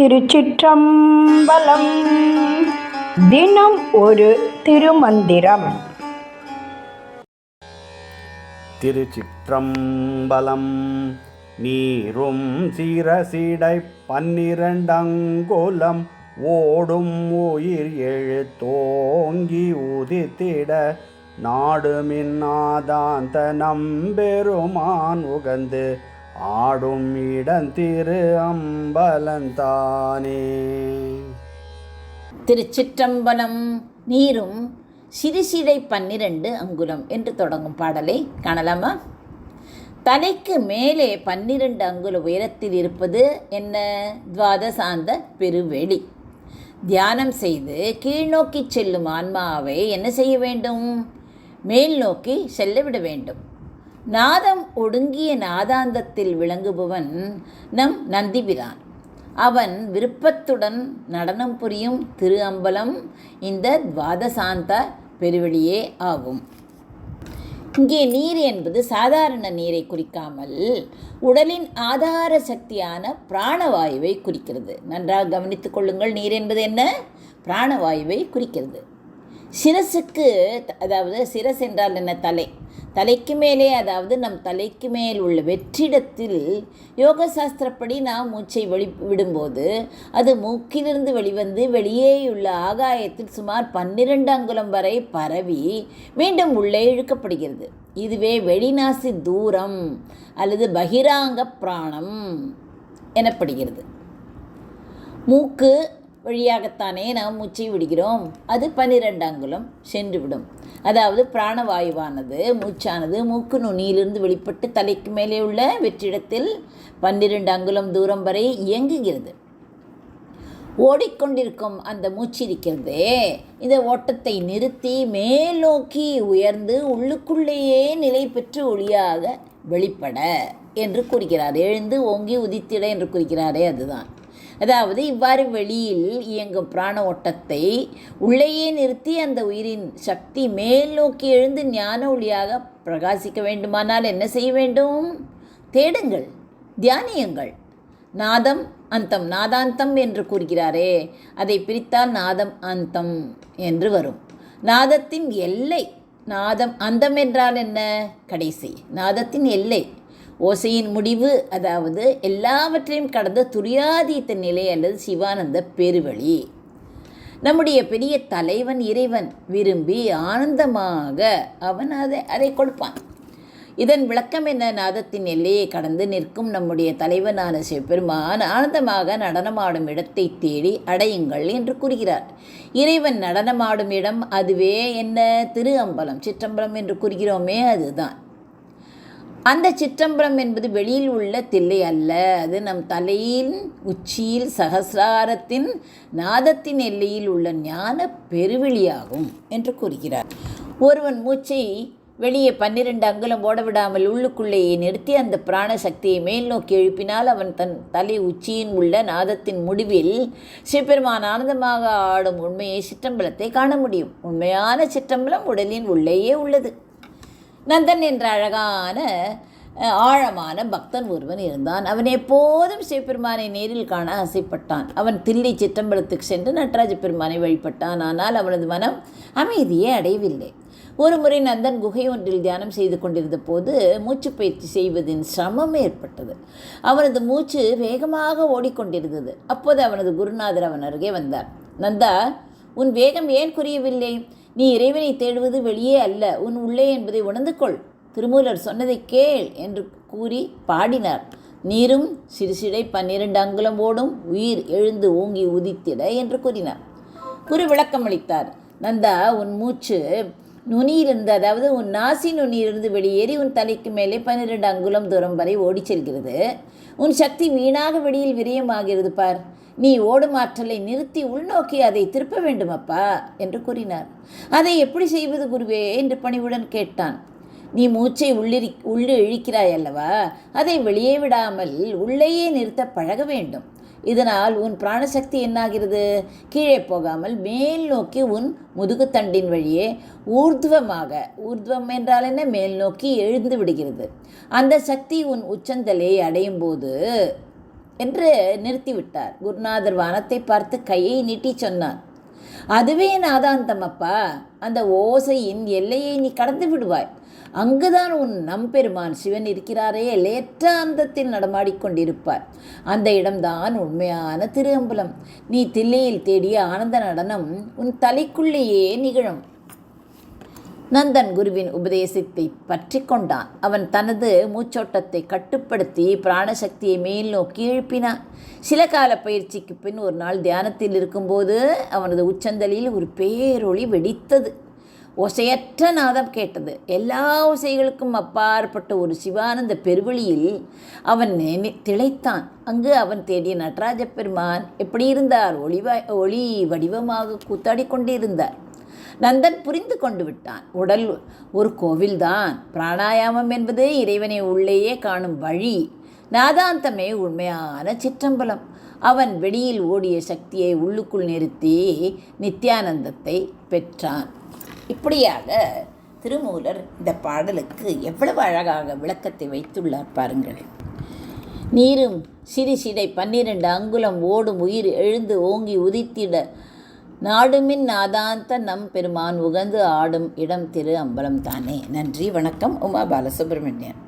திருச்சிற்றம்பலம். தினம் ஒரு திருமந்திரம். திருச்சிற்றம்பலம். நீரும் சிரசிடை பன்னிரண்டங்குலம். ஓடும் உயிர் எழுத்தோங்கி உதித்திட. நாடுமின்னாதாந்த நம்பெருமான் உகந்து ஆடும் இடந்திரு அம்பலந்தானே. திருச்சிற்றம்பலம் நீரும் சிறுசிடை பன்னிரண்டு அங்குலம் என்று தொடங்கும் பாடலை காணலாமா? தலைக்கு மேலே பன்னிரண்டு அங்குல உயரத்தில் இருப்பது என்ன? துவாதசாந்த பெருவெளி தியானம் செய்து கீழ்நோக்கி செல்லும் ஆன்மாவை என்ன செய்ய வேண்டும்? மேல் நோக்கி செல்ல விட வேண்டும். நாதம் ஒடுங்கிய நாதாந்தத்தில் விளங்குபவன் நம் நந்திபிரான். அவன் விருப்பத்துடன் நடனம் புரியும் திரு அம்பலம் இந்த துவாதசாந்த பெருவெளியே ஆகும். இங்கே நீர் என்பது சாதாரண நீரை குறிக்காமல் உடலின் ஆதார சக்தியான பிராணவாயுவை குறிக்கிறது. நன்றாக கவனித்துக் கொள்ளுங்கள் நீர் என்பது என்ன? பிராணவாயுவை குறிக்கிறது. சிரசுக்கு அதாவது சிரஸ் என்றால் என்ன? தலை. தலைக்கு மேலே அதாவது நம் தலைக்கு மேல் உள்ள வெற்றிடத்தில் யோக சாஸ்திரப்படி நாம் மூச்சை வெளி விடும்போது அது மூக்கிலிருந்து வெளிவந்து வெளியேயுள்ள ஆகாயத்தில் சுமார் பன்னிரண்டு அங்குலம் வரை பரவி மீண்டும் உள்ளே இழுக்கப்படுகிறது. இதுவே வெளிநாசி தூரம் அல்லது பகிராங்க பிராணம் எனப்படுகிறது. மூக்கு வழியாகத்தானே நாம் மூச்சை விடுகிறோம்? அது பன்னிரெண்டு அங்குலம் சென்றுவிடும் அதாவது பிராணவாயுவானது மூச்சானது மூக்கு நுனியிலிருந்து வெளிப்பட்டு தலைக்கு மேலே உள்ள வெற்றிடத்தில் பன்னிரெண்டு அங்குலம் தூரம் வரை இயங்குகிறது. ஓடிக்கொண்டிருக்கும் அந்த மூச்சு இருக்கிறதே இந்த ஓட்டத்தை நிறுத்தி மேலோக்கி உயர்ந்து உள்ளுக்குள்ளேயே நிலை பெற்று ஒளியாக வெளிப்பட என்று கூறுகிறார். எழுந்து ஓங்கி உதித்திட என்று குறிக்கிறாரே அதுதான். அதாவது இவ்வாறு வெளியில் இயங்கும் பிராண ஓட்டத்தை உள்ளேயே நிறுத்தி அந்த உயிரின் சக்தி மேல் நோக்கி எழுந்து ஞான ஒளியாக பிரகாசிக்க வேண்டுமானால் என்ன செய்ய வேண்டும்? தேடுங்கள் தியானியங்கள். நாதம் அந்தம் நாதாந்தம் என்று கூறுகிறாரே அதை பிரித்தால் நாதம் அந்தம் என்று வரும். நாதத்தின் எல்லை நாதம் அந்தம் என்றால் என்ன? கடைசி நாதத்தின் எல்லை. ஓசையின் முடிவு அதாவது எல்லாவற்றையும் கடந்த துரியாதீத்த நிலை அல்லது சிவானந்த பெருவழி. நம்முடைய பெரிய தலைவன் இறைவன் விரும்பி ஆனந்தமாக அவன் அதை அதை கொடுப்பான். இதன் விளக்கம் என்ன? நாதத்தின் எல்லையை கடந்து நிற்கும் நம்முடைய தலைவனான சிவபெருமான் ஆனந்தமாக நடனமாடும் இடத்தை தேடி அடையுங்கள் என்று கூறுகிறார். இறைவன் நடனமாடும் இடம் அதுவே என்ன? திரு அம்பலம் சிற்றம்பலம் என்று கூறுகிறோமே அதுதான். அந்த சிற்றம்பலம் என்பது வெளியில் உள்ள தில்லை அல்ல. அது நம் தலையின் உச்சியில் சகசிராரத்தின் நாதத்தின் எல்லையில் உள்ள ஞான பெருவெளியாகும் என்று கூறுகிறார். ஒருவன் மூச்சை வெளியே பன்னிரண்டு அங்குலம் ஓட விடாமல் உள்ளுக்குள்ளேயே நிறுத்தி அந்த பிராண சக்தியை மேல் நோக்கி எழுப்பினால் அவன் தன் தலை உச்சியின் உள்ள நாதத்தின் முடிவில் சிவபெருமான் ஆனந்தமாக ஆடும் உண்மையை சிற்றம்பலத்தை காண முடியும். உண்மையான சிற்றம்பலம் உடலின் உள்ளேயே உள்ளது. நந்தன் என்ற அழகான ஆழமான பக்தன் ஒருவன் இருந்தான். அவன் எப்போதும் சிவபெருமானை நேரில் காண ஆசைப்பட்டான். அவன் தில்லி சிற்றம்பலத்துக்கு சென்று நடராஜ பெருமானை வழிபட்டான். ஆனால் அவனது மனம் அமைதியே அடையவில்லை. ஒரு முறை நந்தன் குகை ஒன்றில் தியானம் செய்து கொண்டிருந்த போது மூச்சு பயிற்சி செய்வதின் சிரமம் ஏற்பட்டது. அவனது மூச்சு வேகமாக ஓடிக்கொண்டிருந்தது. அப்போது அவனது குருநாதர் அவன் அருகே வந்தார். நந்தா உன் வேகம் ஏன் குறையவில்லை? நீ இறைவனை தேடுவது வெளியே அல்ல உன் உள்ளே என்பதை உணர்ந்து கொள் திருமூலர் சொன்னதை கேள் என்று கூறி பாடினார். நீரும் சிறுசிடை பன்னிரண்டு அங்குலம் ஓடும் உயிர் எழுந்து ஓங்கி உதித்திட என்று கூறினார். குரு விளக்கம் அளித்தார். நந்தா உன் மூச்சு நுனியிலிருந்து அதாவது உன் நாசி நுனியிலிருந்து வெளியேறி உன் தலைக்கு மேலே பன்னிரெண்டு அங்குலம் தூரம் வரை ஓடிச் செல்கிறது. உன் சக்தி வீணாக வெளியில் விரயமாகிறது பார். நீ ஓடும் ஆற்றலை நிறுத்தி உள்நோக்கி அதை திருப்ப வேண்டுமப்பா? என்று கூறினார். அதை எப்படி செய்வது குருவே? என்று பணிவுடன் கேட்டான். நீ மூச்சை உள்ளிரி உள்ளே இழிக்கிறாய் அல்லவா? அதை வெளியே விடாமல் உள்ளேயே நிறுத்த பழக வேண்டும். இதனால் உன் பிராணசக்தி என்னாகிறது? கீழே போகாமல் மேல் நோக்கி உன் முதுகுத்தண்டின் வழியே ஊர்துவமாக ஊர்துவம் என்றால் என்ன? மேல் நோக்கி எழுந்து விடுகிறது. அந்த சக்தி உன் உச்சந்தலை அடையும் போது என்று நிறுத்திவிட்டார். குருநாதர் வானத்தை பார்த்து கையை நீட்டி சொன்னார். அதுவே நாதாந்தம் அப்பா அந்த ஓசையின் எல்லையை நீ கடந்து விடுவாய். அங்குதான் உன் நம்பெருமான் சிவன் இருக்கிறாரே லேற்ற அந்தத்தில் நடமாடிக்கொண்டிருப்பார் அந்த இடம்தான் உண்மையான திருஅம்பலம். நீ தில்லையில் தேடிய ஆனந்த நடனம் உன் தலைக்குள்ளேயே நிகழும். நந்தன் குருவின் உபதேசத்தை பற்றி கொண்டான். அவன் தனது மூச்சோட்டத்தை கட்டுப்படுத்தி பிராணசக்தியை மேல் நோக்கி எழுப்பினான். சில கால பயிற்சிக்கு பின் ஒரு நாள் தியானத்தில் இருக்கும்போது அவனது உச்சந்தலில் ஒரு பேரொளி வெடித்தது. ஒசையற்ற நாதம் கேட்டது. எல்லா ஒசைகளுக்கும் அப்பாற்பட்ட ஒரு சிவானந்த பெருவெளியில் அவன் நினை திளைத்தான். அங்கு அவன் தேடிய நடராஜ பெருமான் எப்படி இருந்தார்? ஒளிவ ஒளி வடிவமாக கூத்தாடி கொண்டிருந்தார். நந்தன் புரிந்து கொண்டு விட்டான். உடல் ஒரு கோவில்தான். பிராணாயாமம் என்பது இறைவனை உள்ளேயே காணும் வழி. நாதாந்தமே உண்மையான சிற்றம்பலம். அவன் வெளியில் ஓடிய சக்தியை உள்ளுக்குள் நிறுத்தி நித்யானந்தத்தை பெற்றான். இப்படியாக திருமூலர் இந்த பாடலுக்கு எவ்வளவு அழகாக விளக்கத்தை வைத்துள்ளார் பாருங்கள். நீரும் சிறு சிடை பன்னிரண்டு அங்குலம் ஓடும் உயிர் எழுந்து ஓங்கி உதித்திட நாடுமின் நாதாந்த நம் பெருமான் உகந்து ஆடும் இடம் திரு அம்பலம் தானே நன்றி வணக்கம். உமா பாலசுப்ரமணியன்.